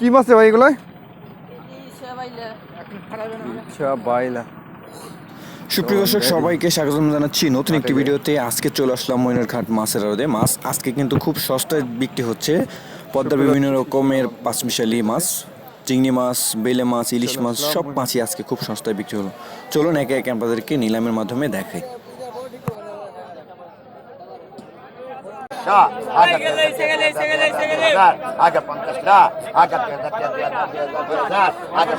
কি মাছ ভাই এগুলো? আচ্ছা বাইলা। সুপ্রিয় দর্শক সবাইকে স্বাগতম জানাচ্ছি নতুন একটি ভিডিওতে। আজকে চলে আসলাম মইনারঘাট মাছের আড়তে। মাছ আজকে কিন্তু খুব সস্তায় বিক্রি হচ্ছে। পদ্মার বিভিন্ন রকমের পাঁচমিশালি মাছ চিংড়ি মাছ বেলে মাছ ইলিশ মাছ সব মাছই আজকে খুব সস্তায় বিক্রি হলো। চলুন একে একে আপনাদেরকে নিলামের মাধ্যমে দেখাই। টাকা আগে আগে পঞ্চাশ টাকা আগে আগে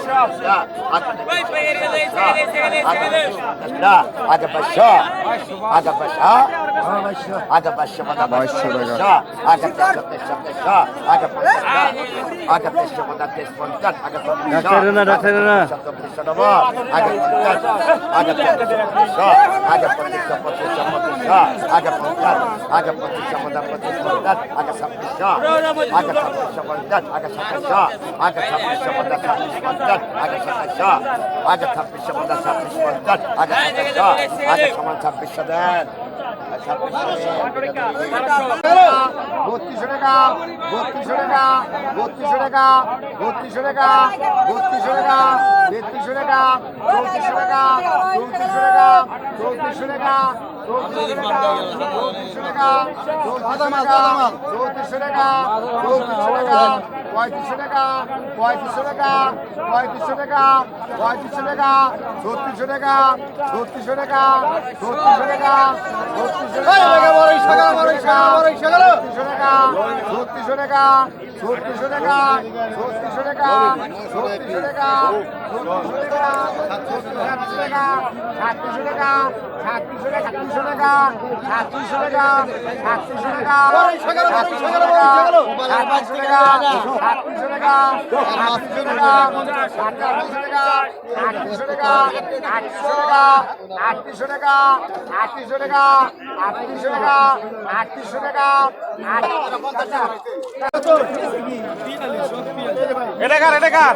আগে আগে পাঁচশো আগে পাঁচশো ছাব্বিশ সাতাশ আগে ছাব্বিশ সাতাশ আগে ছাব্বিশ সাতাশ আগে ছাব্বিশ সাতাশ বত্রিশশো টাকা বত্রিশশো টাকা বত্রিশশো টাকা বত্রিশশো টাকা বত্রিশশো টাকা তেত্রিশশো টাকা চৌত্রিশশো টাকা চৌত্রিশশো টাকা চৌত্রিশশো টাকা চৌত্রিশশো টাকা চৌত্রিশশো টাকা চৌত্রিশশো টাকা চৌত্রিশশো টাকা পঁয়ত্রিশশো টাকা পঁয়ত্রিশশো টাকা পঁয়ত্রিশশো টাকা পঁয়ত্রিশশো টাকা ছত্রিশশো টাকা ছত্রিশশো টাকা ছত্রিশশো টাকা ছত্রিশশো টাকা ছত্রিশশো টাকা ছত্রিশশো টাকা ছত্রিশশো টাকা ছত্রিশশো টাকা ছত্রিশশো টাকা আটত্রিশশো টাকা আটত্রিশশো টাকা আটত্রিশশো টাকা আটত্রিশশো টাকা আটত্রিশশো টাকা এটা কার এটা কার?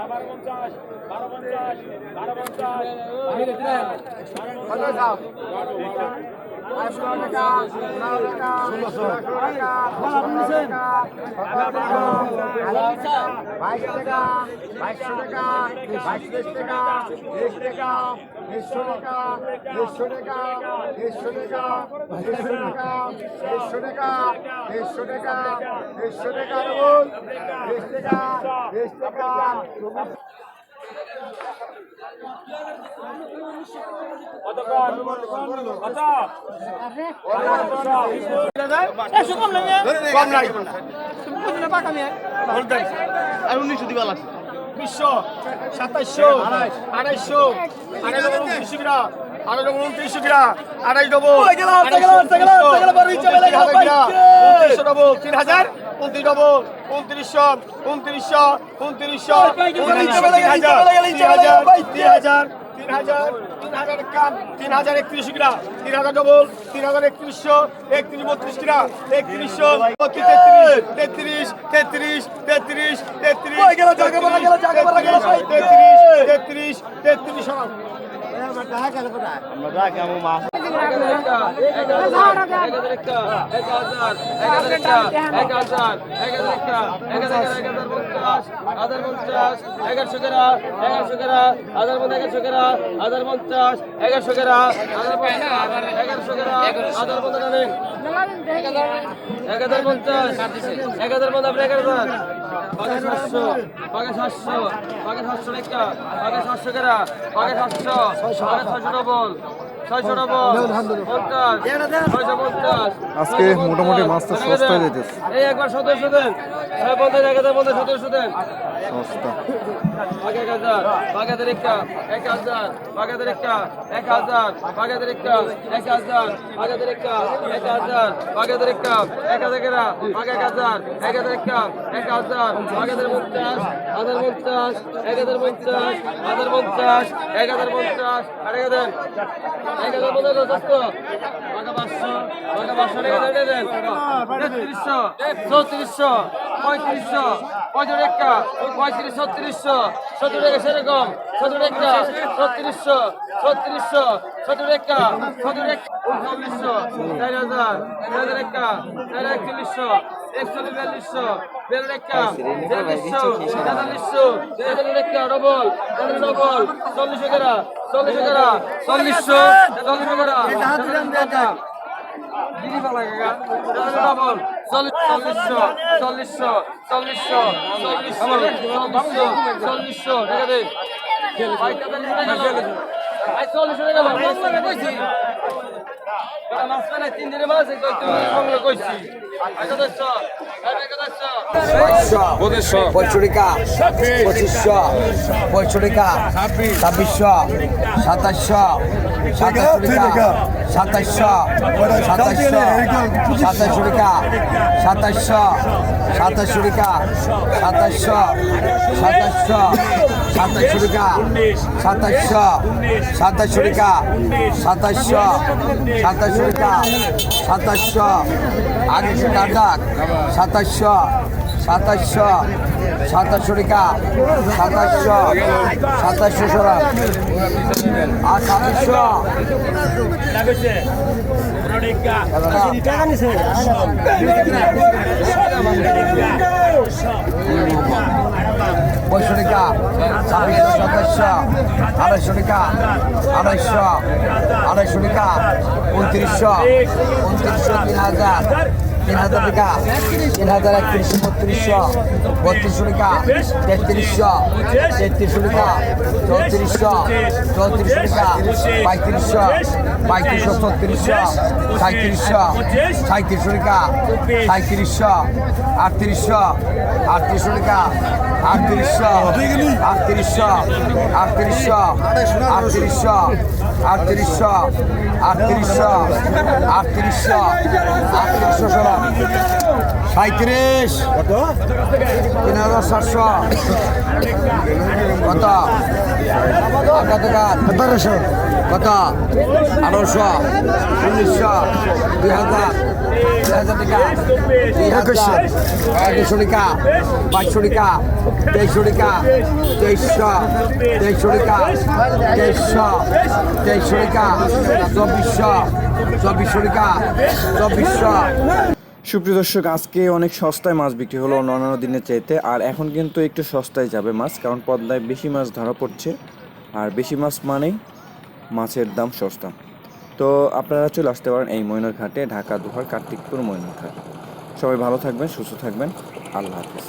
বারো পঞ্চাশ বারো পঞ্চাশ বাইশ টাকা বাইশশো টাকা বাইশ টাকা তেইশ টাকা দেড়শো টাকা দেড়শো টাকা দেড়শো টাকা দেড়শো টাকা দেড়শো টাকা দেড়শো টাকা দেড়শো টাকা ডবল দেড় টাকা দেড় টাকা আর উনিশশো দিবা লাগছে। বিশ্ব সাতাইশো আড়াইশো। আড়াইশো আড়াইশো আড়াই ডবল উনত্রিশশো গ্রা আড়াই ডবল উনত্রিশশো ডবল তিন হাজার উনত্রিশ ডবল উনত্রিশশো উনত্রিশশো উনত্রিশশো তিন হাজার তিন হাজার তিন হাজার তিন হাজার তিন হাজার কাম তিন হাজার একত্রিশ গ্রা তিন হাজার ডবল তিন হাজার একত্রিশশো একত্রিশ বত্রিশ গ্রা একত্রিশশো তেত্রিশ তেত্রিশ তেত্রিশ তেত্রিশ তেত্রিশ তেত্রিশ তেত্রিশ তেত্রিশ এগারোশো কেরা এগারোশো কেরা হাজার মধ্যে এগারোশো কেরা হাজার পঞ্চাশ এগারোশো কেরা হাজার এগারোশো কেরা হাজার জানেন এক হাজার পঞ্চাশ এক হাজার মধ্যে আপনি এক হাজার পাগে সাতশো পাগে সাতশো পাগে সাতশো একটা পাগে সাতশো কেরা? পাগে সাতশো পাগে ছশো ডবল আজকে মোটামুটি মাছটা সস্তায় দিতেছে। এই একবার সতেরোশো দেন। পঞ্চাশ এক হাজার পঞ্চাশ সতেরোশো দেন। সস্তা। এক হাজার বাঘাদের একটা এক হাজার বাঘাদের একটা এক হাজার বাঘাদের একটা এক হাজার বাঘাদের একটা এক হাজার বাঘাদের একটা এক হাজার বাঘ এক হাজার এক হাজার একটা এক হাজার বাঘাদের পঞ্চাশ হাজার পঞ্চাশ এক হাজার পঞ্চাশ হাজার পঞ্চাশ এক হাজার পঞ্চাশ আর এক হাজার তেত্রিশশো চৌত্রিশশো পঁয়ত্রিশশো পঁয়ত্রিশ একটা পঁয়ত্রিশ ছত্রিশশো সত্তর টাকা সেরকম। সদরেকা ছত্রিশশো ছত্রিশশো সদরেকা সদরেকা উনচল্লিশশো চার হাজার চার হাজার একা চার একচল্লিশশো একচল্লিশ বিয়াল্লিশশো বিয়াল্লিশশো বিয়াল্লিশশো তেতাল্লিশশো তেতাল্লিশশো ডবল ডবল চল্লিশ এগারা চল্লিশ এগারা চল্লিশশো চল্লিশ এগারা চল্লিশশো চল্লিশশো চল্লিশশো চল্লিশশো চল্লিশশো টাকা দেয় পঁয়ষট্টিকা পঁচিশশো পঁয়ষট্টিকা ছাব্বিশশো সাতাশশো সাতাশশো সাতাশশো সাতাশশো সাতাশশো টাকা সাতাশশো সাতাশশো টাকা সাতাশশো সাতাশশো টাকা সাতাশশো সাতাশশো টাকা সাতাশশো সাতাশশো টাকা সাতাশশো আগে কাটাক সাতাশশো সাতাশশো সাতাশশো টাকা সাতাশশো সাতাশশো সরা আর সাতাশশো পঁয়ষট্টি টাকা সাতাশশো আড়াইশো টাকা আড়াইশো আড়াইশো টাকা উনত্রিশশো উনত্রিশশো তিন হাজার তিন হাজার টাকা তিন হাজার একত্রিশশো বত্রিশশো বত্রিশশো টাকা, তেত্রিশশো তেত্রিশশো টাকা, চৌত্রিশশো চৌত্রিশশো টাকা, পঁয়ত্রিশশো পঁয়ত্রিশশো, ছত্রিশশো সাঁত্রিশশো সাঁত্রিশশো টাকা সাঁত্রিশশো আটত্রিশশো আটত্রিশশো টাকা, আটত্রিশশো আটত্রিশশো আটত্রিশশো আটত্রিশশো আটত্রিশশো আটত্রিশশো আটত্রিশশো আটত্রিশশো ষোলো সাঁত্রিশ তিন হাজার সাতশো। কত? কত টাকা আঠারোশো কত? আঠারোশো। উনিশশো। দুই হাজার। দুই হাজার টাকা। দুই হাজার। একুশশো। টাকা। বাইশশো টাকা। তেইশশো টাকা। তেইশশো। তেইশশো টাকা। তেইশশো। তেইশশো টাকা। চব্বিশশো। চব্বিশশো টাকা। চব্বিশশো। সুপ্রিয় দর্শক, আজকে অনেক সস্তায় মাছ বিক্রি হলো অন্য অন্যান্য দিনের চাইতে, আর এখন কিন্তু একটু সস্তায় যাবে মাছ, কারণ পদ্মায় বেশি মাছ ধরা পড়ছে, আর বেশি মাছ মানেই মাছের দাম সস্তা। তো আপনারা চলে আসতে পারেন এই ময়নার ঘাটে, ঢাকা, দুহার, কার্তিকপুর ময়নার ঘাট। সবাই ভালো থাকবেন, সুস্থ থাকবেন, আল্লাহ হাফিজ।